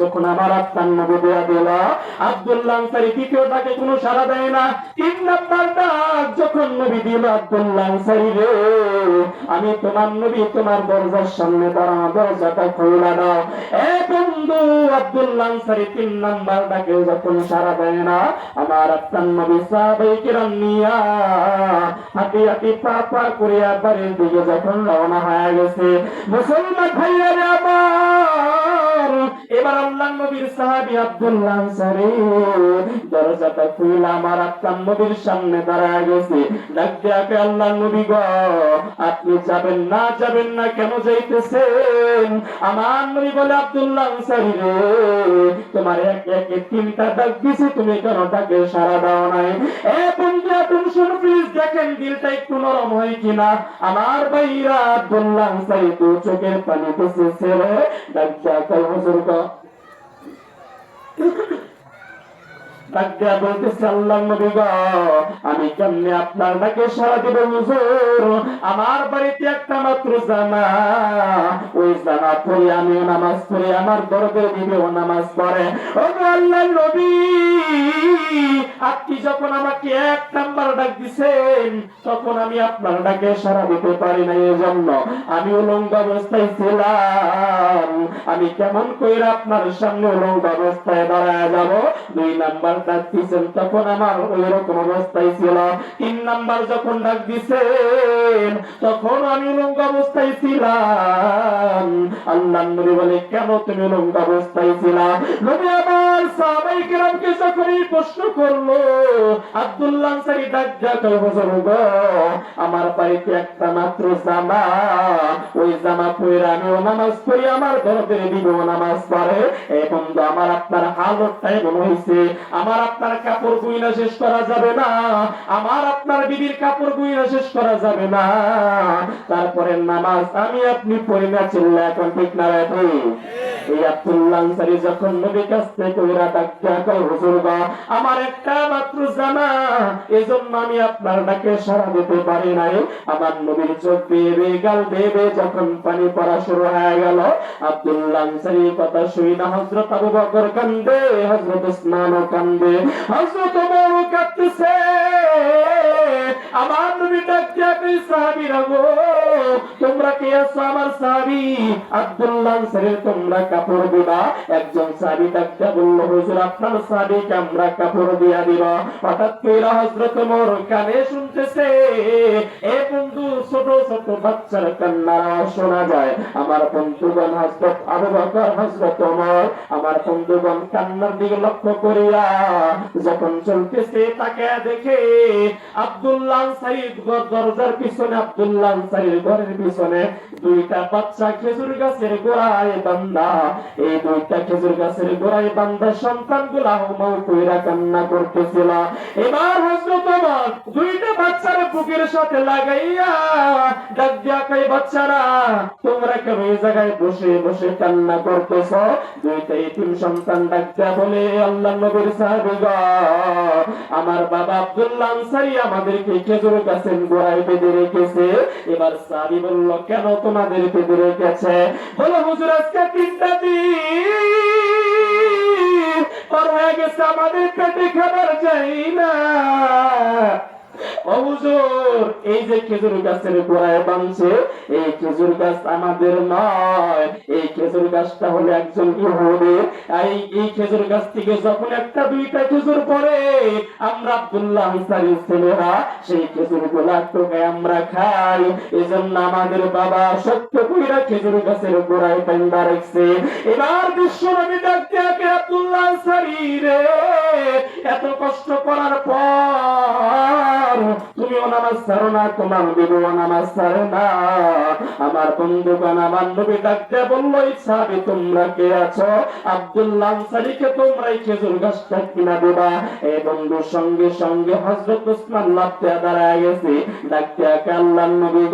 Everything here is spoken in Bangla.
যখন আমার আত্মার নবী দেয়া দিল আব্দুল্লাহ আনসারী দ্বিতীয় ডাকে কোনো সাড়া দেয় না। তিন নাম্বার ডাক যখন নবী দিল, আব্দুল্লাহ আনসারী রে। আমি তোমার নবী, তোমার দরজার সামনে দাঁড়ানো দরজাটা খোলা দাও। এ বন্ধু আব্দুল্লাহ আনসারী, তিন নাম্বার ডাকে যখন সাড়া দেয় না, আমার আত্মার নবী সাহাবাই কিরাম নিয়া হাঁটি হাঁটি পা পা করিয়া বাড়ির দিকে যখন রওনা হয়ে গেছে, মুসলমান ভাইয়ারে আমার, এবার আল্লাহ নবীর সাহাবী আব্দুল্লাহ আনসারী, দরজাটা খুলে আমার আত্মার নবীর সামনে দাঁড়ায় গেছে। ডাক আল্লাহ নবী গো আপনি যাবেন না যাবেন না, কেন যাইতেছেন? আমার নবী বলে, আব্দুল্লাহ রে, তোমার এক, একে তিনটা ডাক দিছি, তুমি কেন ডাকে সারা দাও নাই? এ বন্ধু, আপনি শুন প্লিজ দেখেন, দিলটা একটু নরম হয় কিনা? আমার ভাইরা আব্দুল্লাহ আনসারী তো চোখের পানি বসেছে রে। ডাক দেয়াকে হুজুর আমি কেমনে আপনার ডাকে সারা দিব আমার বাড়িতে একটা মাত্র জামা। ওই জামা পরে আমিও নামাজ পড়ে, আমার দরদের দিবেও নামাজ পড়ে। ও আল্লাহ নবী! আপনি যখন আমাকে এক নাম্বার ডাক দিছেন, তখন আমি আপনার ডাকে সারা দিতে পারি না এই জন্য আমি উলঙ্গ অবস্থায় ছিলাম। আমি কেমন কইরা আপনার সামনে উলঙ্গ অবস্থায় দাঁড়ায় যাব? দুই নাম্বার ডাক দিছেন, তখন আমার ওই রকম অবস্থায় ছিল। তিন নাম্বার যখন ডাক দিছেন, তখন আমি উলঙ্গ অবস্থায় ছিলাম। আল্লাহ নবী বলে, কেন তুমি উলঙ্গ অবস্থায় ছিলা? নবী আমার সাহাবাই প্রশ্ন করল, আব্দুল্লাহ আমার বাড়িতে একটা মাত্র জামা, ওই জামা পরে নামাজ পড়ি, আমার নামাজ পড়ে আমার আপনার হালতটা এমন হয়েছে আমার আপনার কাপড় গুইনা শেষ করা যাবে না, আমার আপনার বিবির কাপড় গুইনা শেষ করা যাবে না, তারপরে নামাজ আমি আপনি পড়ি না চিল্লা এখন ঠিক না এই আব্দুল্লাহ আনসারী যখন নবী কাছ থেকে আমার একটা মাত্র জানা, এজন্য আমি আপনার ডাকে দিতে পারি নাই। আমার নবীর চোখ গাল যখন পানি পড়া শুরু হয়ে গেল, আব্দুল্লাহ কথা শুই না আবু বকর কান্দে কান্দে কাঁদতেছে, আমার নবী ডাক দিয়া কই তোমরা কে আছো আমার সাহাবী? আব্দুল্লাহ তোমরা কাপড় দিবা একজন সাহাবী ডাক দিয়া আমরা বন্ধুগণ কান্নার দিকে লক্ষ্য করিয়া যখন চলতেছে, তাকে দেখে আব্দুল্লাহ দরজার পিছনে, আব্দুল্লাহ আনসারীর ঘরের পিছনে দুইটা বাচ্চা খেজুর গাছের গোড়ায় বান্দা এই দুইটা খেজুর গাছের গোড়ায় বান্দা হুমাউ কইরা কান্না করতেছিল। এবার ওমর দুইটা বাচ্চার বুকের সাথে লাগাইয়া ডাক দিয়া কই বাচ্চারা, তোমরা কেন এই জায়গায় বসে বসে কান্না করতেছ? দুইটা এতিম সন্তান ডাক দিয়া বলে, আল্লাহ নবীর আমার বাবা আব্দুল্লাহ আমাদেরকে খেজুর গাছের গোড়ায় বেঁধে রেখেছে। এবার সাহাবী বলল, কেন তোমাদের বেঁধে রেখেছে? বলো, হুজুর, আজকে তিনটা দিন পার হয়ে গেছে আমাদের পেটে খাবার যাই না ও হুজুর এই যে খেজুর গাছের গোড়ায় বানছে এই খেজুর গাছ আমাদের নয়। এই খেজুর গাছটা হলো একজন ইহুদি। এই খেজুর গাছ থেকে যখন একটা, দুইটা খেজুর পড়ে, আমরা আব্দুল্লাহ আনসারীর ছেলেরা সেই খেজুরগুলা টোকে আমরা খাই। এজন্য আমাদের বাবা সত্য কইরা খেজুর গাছের গোড়ায় পেন্দা রাখছে। এবার বিশ্ব নবী ডাকতে আব্দুল্লাহ আনসারী রে, এত কষ্ট করার পর তুমিও নামাজ ছাড়ো না, তোমার বিবুও নামাজ ছাড়ে না। আমার বন্ধুগণ, আমার নবী ডাকতে বলল ইসাবি তোমরা কে আছো? আব্দুল্লাহ আনসারিকে তোমরা এই খেজুর গাছটা কিনা দেবা? এই বন্ধুর সঙ্গে সঙ্গে হজরত উসমান লাফতে দাঁড়ায় গেছে। ডাকতে আল্লাহ নবী